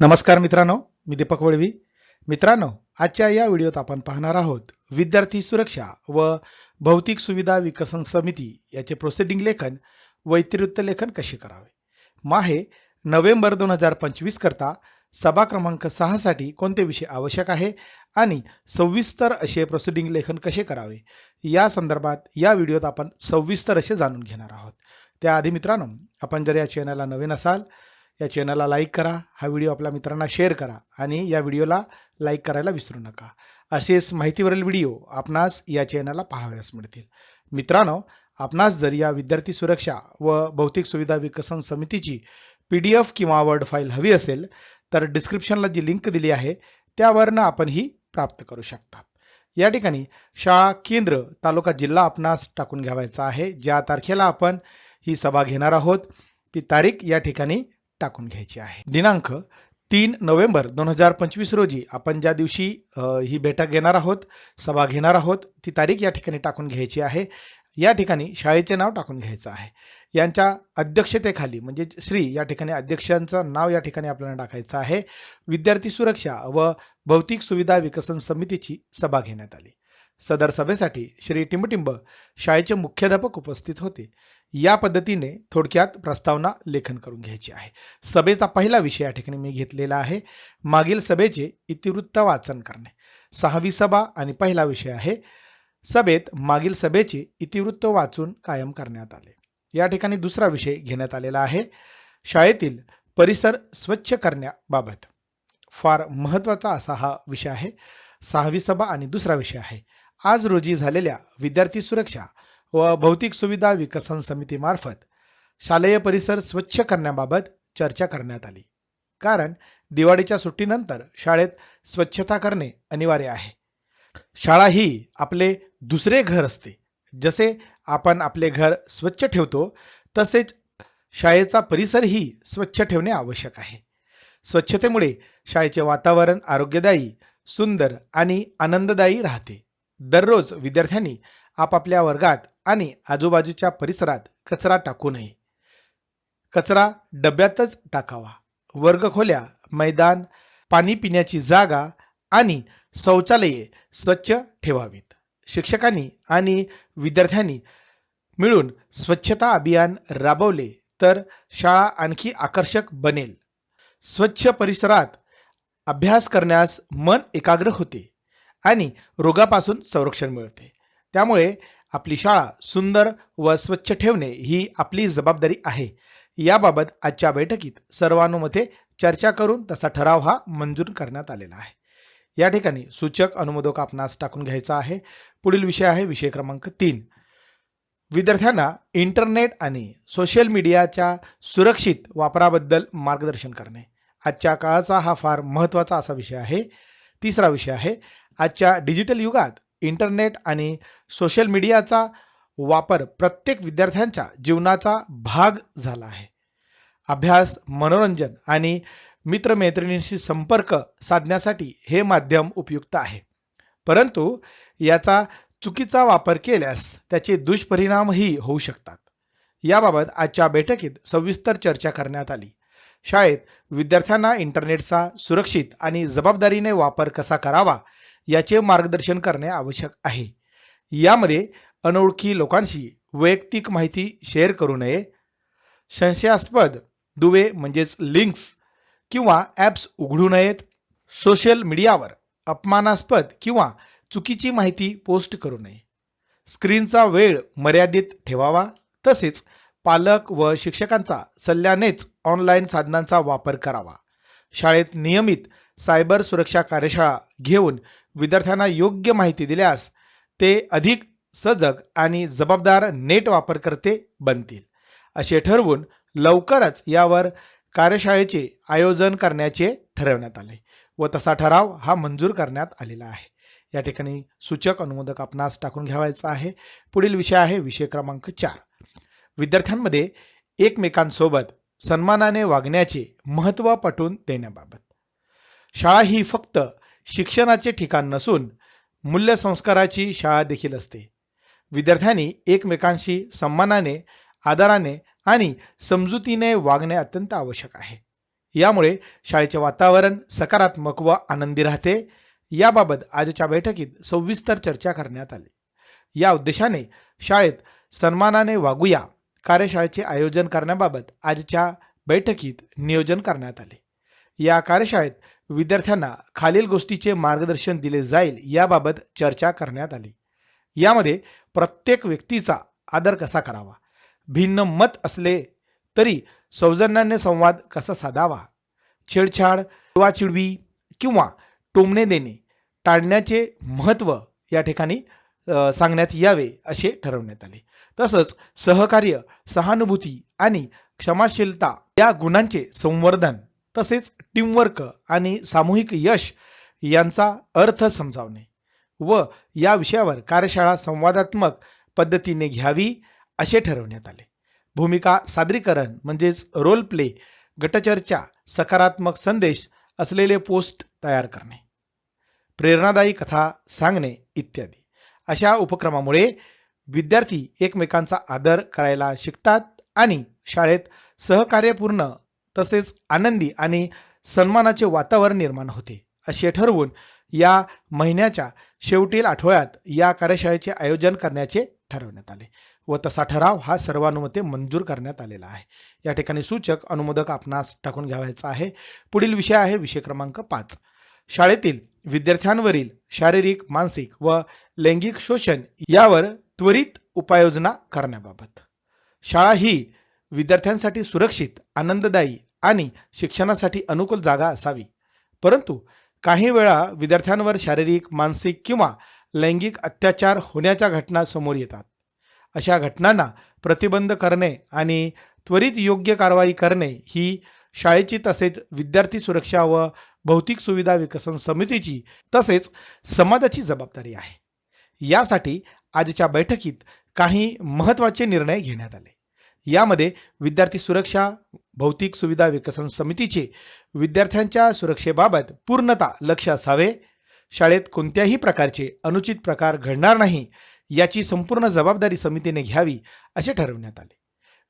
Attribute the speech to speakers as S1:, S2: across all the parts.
S1: नमस्कार मित्रांनो मी दीपक वळवी. मित्रांनो आजच्या या व्हिडिओत आपण पाहणार आहोत विद्यार्थी सुरक्षा व भौतिक सुविधा विकसन समिती याचे प्रोसिडिंग लेखन वैतिरिक्त लेखन कसे करावे? माहे नोव्हेंबर दोन हजार पंचवीस करता सभा क्रमांक सहासाठी कोणते विषय आवश्यक आहे आणि सविस्तर असे प्रोसिडिंग लेखन कसे करावे? या संदर्भात या व्हिडिओत आपण सविस्तर असे जाणून घेणार आहोत. त्याआधी मित्रांनो आपण जर या चॅनलला नवीन असाल या चॅनलला लाईक करा हा व्हिडिओ आपल्या मित्रांना शेअर करा आणि या व्हिडिओला लाईक करायला विसरू नका. असेच माहितीवरील व्हिडिओ आपणास या चॅनलला पाहाव्यास मिळतील. मित्रांनो आपणास जर या विद्यार्थी सुरक्षा व भौतिक सुविधा विकसन समितीची पी डी एफ किंवा वर्ड फाईल हवी असेल तर डिस्क्रिप्शनला जी लिंक दिली आहे त्यावरनं आपण ही प्राप्त करू शकतात. या ठिकाणी शाळा केंद्र तालुका जिल्हा आपणास टाकून घ्यावायचा आहे. ज्या तारखेला आपण ही सभा घेणार आहोत ती तारीख या ठिकाणी टाकून घ्यायची आहे. दिनांक तीन नोव्हेंबर दोन हजार पंचवीस रोजी आपण ज्या दिवशी ही बैठक घेणार आहोत सभा घेणार आहोत ती तारीख या ठिकाणी टाकून घ्यायची आहे. या ठिकाणी शाळेचे नाव टाकून घ्यायचं आहे. यांच्या अध्यक्षतेखाली म्हणजे श्री या ठिकाणी अध्यक्षांचं नाव या ठिकाणी आपल्याला टाकायचं आहे. विद्यार्थी सुरक्षा व भौतिक सुविधा विकसन समितीची सभा घेण्यात आली. सदर सभेसाठी श्री टिंबटिंब शाळेचे मुख्याध्यापक उपस्थित होते. या पद्धतीने थोडक्यात प्रस्तावना लेखन करून घ्यायची आहे. सभेचा पहिला विषय या ठिकाणी मी घेतलेला आहे. मागील सभेचे इतिवृत्त वाचन करणे. सहावी सभा आणि पहिला विषय आहे. सभेत मागील सभेचे इतिवृत्त वाचून कायम करण्यात आले. या ठिकाणी दुसरा विषय घेण्यात आलेला आहे. शाळेतील परिसर स्वच्छ करण्याबाबत. फार महत्त्वाचा असा हा विषय आहे. सहावी सभा आणि दुसरा विषय आहे. आज रोजी झालेल्या विद्यार्थी सुरक्षा व भौतिक सुविधा विकसन समितीमार्फत शालेय परिसर स्वच्छ करण्याबाबत चर्चा करण्यात आली. कारण दिवाळीच्या सुट्टीनंतर शाळेत स्वच्छता करणे अनिवार्य आहे. शाळा ही आपले दुसरे घर असते. जसे आपण आपले घर स्वच्छ ठेवतो तसेच शाळेचा परिसरही स्वच्छ ठेवणे आवश्यक आहे. स्वच्छतेमुळे शाळेचे वातावरण आरोग्यदायी सुंदर आणि आनंददायी राहते. दररोज विद्यार्थ्यांनी आपापल्या वर्गात आणि आजूबाजूच्या परिसरात कचरा टाकू नये. कचरा डब्यातच टाकावा. वर्गखोल्या मैदान पाणी पिण्याची जागा आणि शौचालये स्वच्छ ठेवावीत. शिक्षकांनी आणि विद्यार्थ्यांनी मिळून स्वच्छता अभियान राबवले तर शाळा आणखी आकर्षक बनेल. स्वच्छ परिसरात अभ्यास करण्यास मन एकाग्र होते आणि रोगापासून संरक्षण मिळते. त्यामुळे आपली शाळा सुंदर व स्वच्छ ठेवणे ही आपली जबाबदारी आहे. याबाबत आजच्या बैठकीत सर्वानुमते चर्चा करून तसा ठराव हा मंजूर करण्यात आलेला आहे. या ठिकाणी सूचक अनुमोदक आपणास टाकून घ्यायचा आहे. पुढील विषय आहे विषय क्रमांक तीन. विद्यार्थ्यांना इंटरनेट आणि सोशल मीडियाच्या सुरक्षित वापराबद्दल मार्गदर्शन करणे. आजच्या काळाचा हा फार महत्त्वाचा असा विषय आहे. तिसरा विषय आहे. आजच्या डिजिटल युगात इंटरनेट आणि सोशल मीडियाचा वापर प्रत्येक विद्यार्थ्यांच्या जीवनाचा भाग झाला आहे. अभ्यास मनोरंजन आणि मित्रमैत्रिणींशी संपर्क साधण्यासाठी हे माध्यम उपयुक्त आहे. परंतु याचा चुकीचा वापर केल्यास त्याचे दुष्परिणामही होऊ शकतात. याबाबत आजच्या बैठकीत सविस्तर चर्चा करण्यात आली. शाळेत विद्यार्थ्यांना इंटरनेटचा सुरक्षित आणि जबाबदारीने वापर कसा करावा याचे मार्गदर्शन करणे आवश्यक आहे. यामध्ये अनोळखी लोकांशी वैयक्तिक माहिती शेअर करू नये. संशयास्पद दुवे म्हणजेच लिंक्स किंवा ॲप्स उघडू नयेत. सोशल मीडियावर अपमानास्पद किंवा चुकीची माहिती पोस्ट करू नये. स्क्रीनचा वेळ मर्यादित ठेवावा. तसेच पालक व शिक्षकांचा सल्ल्यानेच ऑनलाईन साधनांचा वापर करावा. शाळेत नियमित सायबर सुरक्षा कार्यशाळा घेऊन विद्यार्थ्यांना योग्य माहिती दिल्यास ते अधिक सजग आणि जबाबदार नेट वापरकर्ते बनतील. असे ठरवून लवकरच यावर कार्यशाळेचे आयोजन करण्याचे ठरवण्यात आले व तसा ठराव हा मंजूर करण्यात आलेला आहे. या ठिकाणी सूचक अनुमोदक आपणास टाकून घ्यावायचा आहे. पुढील विषय आहे विषय क्रमांक चार. विद्यार्थ्यांमध्ये एकमेकांसोबत सन्मानाने वागण्याचे महत्त्व पटवून देण्याबाबत. शाळा ही फक्त शिक्षणाचे ठिकाण नसून मूल्यसंस्काराची शाळा देखील असते. विद्यार्थ्यांनी एकमेकांशी सन्मानाने आदराने आणि समजुतीने वागणे अत्यंत आवश्यक आहे. यामुळे शाळेचे वातावरण सकारात्मक व आनंदी राहते. याबाबत आजच्या बैठकीत सविस्तर चर्चा करण्यात आली. या उद्देशाने शाळेत सन्मानाने वागूया कार्यशाळेचे आयोजन करण्याबाबत आजच्या बैठकीत नियोजन करण्यात आले. या कार्यशाळेत विद्यार्थ्यांना खालील गोष्टीचे मार्गदर्शन दिले जाईल याबाबत चर्चा करण्यात आली. यामध्ये प्रत्येक व्यक्तीचा आदर कसा करावा? भिन्न मत असले तरी सौजन्याने संवाद कसा साधावा? छेडछाड चिडवी किंवा टोमणे देणे टाळण्याचे महत्त्व या ठिकाणी सांगण्यात यावे असे ठरवण्यात आले. तसंच सहकार्य सहानुभूती आणि क्षमाशीलता या गुणांचे संवर्धन तसेच टीमवर्क आणि सामूहिक यश यांचा अर्थ समजावणे व या विषयावर कार्यशाळा संवादात्मक पद्धतीने घ्यावी असे ठरवण्यात आले. भूमिका सादरीकरण म्हणजेच रोल प्ले गटचर्चा सकारात्मक संदेश असलेले पोस्ट तयार करणे प्रेरणादायी कथा सांगणे इत्यादी. अशा उपक्रमामुळे विद्यार्थी एकमेकांचा आदर करायला शिकतात आणि शाळेत सहकार्यपूर्ण तसेच आनंदी आणि सन्मानाचे वातावरण निर्माण होते. असे ठरवून या महिन्याच्या शेवटील आठवड्यात या कार्यशाळेचे आयोजन करण्याचे ठरवण्यात आले व तसा ठराव हा सर्वानुमते मंजूर करण्यात आलेला आहे. या ठिकाणी सूचक अनुमोदक आपणास टाकून घ्यावायचा आहे. पुढील विषय आहे विषय क्रमांक पाच. शाळेतील विद्यार्थ्यांवरील शारीरिक मानसिक व लैंगिक शोषण यावर त्वरित उपाययोजना करण्याबाबत. शाळा ही विद्यार्थ्यांसाठी सुरक्षित आनंददायी आणि शिक्षणासाठी अनुकूल जागा असावी. परंतु काही वेळा विद्यार्थ्यांवर शारीरिक मानसिक किंवा लैंगिक अत्याचार होण्याच्या घटना समोर येतात. अशा घटनांना प्रतिबंध करणे आणि त्वरित योग्य कारवाई करणे ही शाळेची तसेच विद्यार्थी सुरक्षा व भौतिक सुविधा विकसन समितीची तसेच समाजाची जबाबदारी आहे. यासाठी आजच्या बैठकीत काही महत्त्वाचे निर्णय घेण्यात आले. यामध्ये विद्यार्थी सुरक्षा भौतिक सुविधा विकसन समितीचे विद्यार्थ्यांच्या सुरक्षेबाबत पूर्णता लक्ष असावे. शाळेत कोणत्याही प्रकारचे अनुचित प्रकार घडणार नाही याची संपूर्ण जबाबदारी समितीने घ्यावी असे ठरवण्यात आले.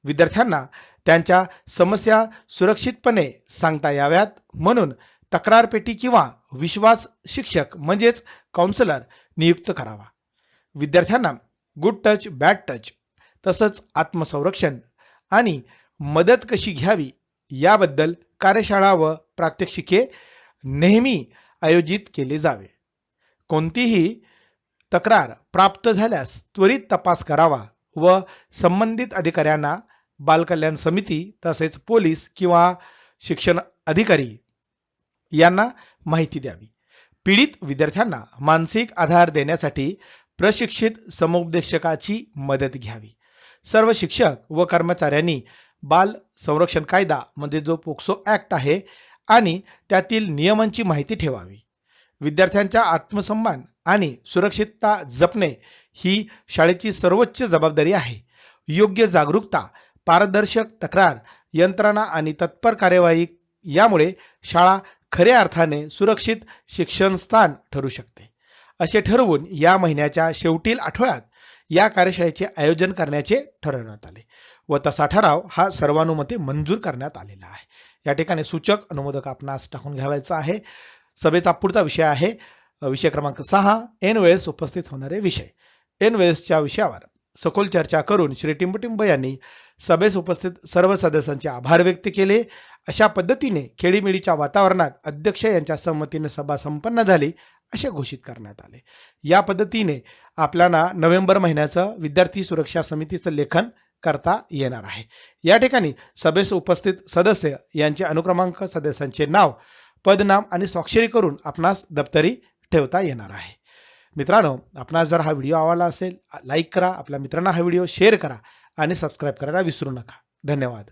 S1: विद्यार्थ्यांना त्यांच्या समस्या सुरक्षितपणे सांगता याव्यात म्हणून तक्रारपेटी किंवा विश्वास शिक्षक म्हणजेच काउन्सिलर नियुक्त करावा. विद्यार्थ्यांना गुड टच बॅड टच तसंच आत्मसंरक्षण आणि मदत कशी घ्यावी याबद्दल कार्यशाळा व प्रात्यक्षिके नेहमी आयोजित केले जावे. कोणतीही तक्रार प्राप्त झाल्यास त्वरित तपास करावा व संबंधित अधिकाऱ्यांना बालकल्याण समिती तसेच पोलीस किंवा शिक्षण अधिकारी यांना माहिती द्यावी. पीडित विद्यार्थ्यांना मानसिक आधार देण्यासाठी प्रशिक्षित समुपदेशकाची मदत घ्यावी. सर्व शिक्षक व कर्मचाऱ्यांनी बाल संरक्षण कायदा म्हणजे जो पोक्सो ॲक्ट आहे आणि त्यातील नियमांची माहिती ठेवावी. विद्यार्थ्यांचा आत्मसन्मान आणि सुरक्षितता जपणे ही शाळेची सर्वोच्च जबाबदारी आहे. योग्य जागरूकता पारदर्शक तक्रार यंत्रणा आणि तत्पर कार्यवाही यामुळे शाळा खऱ्या अर्थाने सुरक्षित शिक्षणस्थान ठरू शकते. असे ठरवून या महिन्याच्या शेवटील आठवड्यात या कार्यशाळेचे आयोजन करण्याचे ठरवण्यात आले व तसा ठराव हा सर्वानुमते मंजूर करण्यात आलेला आहे. या ठिकाणी सूचक अनुमोदक आपणास टाकून घ्यावायचा आहे. सभेचा पुढचा विषय आहे विषय क्रमांक सहा एन वेळेस उपस्थित होणारे विषय. एन वेळेसच्या विषयावर सखोल चर्चा करून श्री टिंबटिंब यांनी सभेस उपस्थित सर्व सदस्यांचे आभार व्यक्त केले. अशा पद्धतीने खेळीमेळीच्या वातावरणात अध्यक्ष यांच्या संमतीने सभा संपन्न झाली. असे घोषित करण्यात आले. या पद्धतीने आपल्याला नोव्हेंबर महिन्याचं विद्यार्थी सुरक्षा समितीचं लेखन करता येणार आहे. या ठिकाणी सभेस उपस्थित सदस्य यांचे अनुक्रमांक सदस्यांचे नाव पदनाम आणि स्वाक्षरी करून आपणास दप्तरी ठेवता येणार आहे. मित्रांनो आपणास जर हा व्हिडिओ आवडला असेल लाईक करा. आपल्या मित्रांना हा व्हिडिओ शेअर करा आणि सबस्क्राईब करायला विसरू नका. धन्यवाद.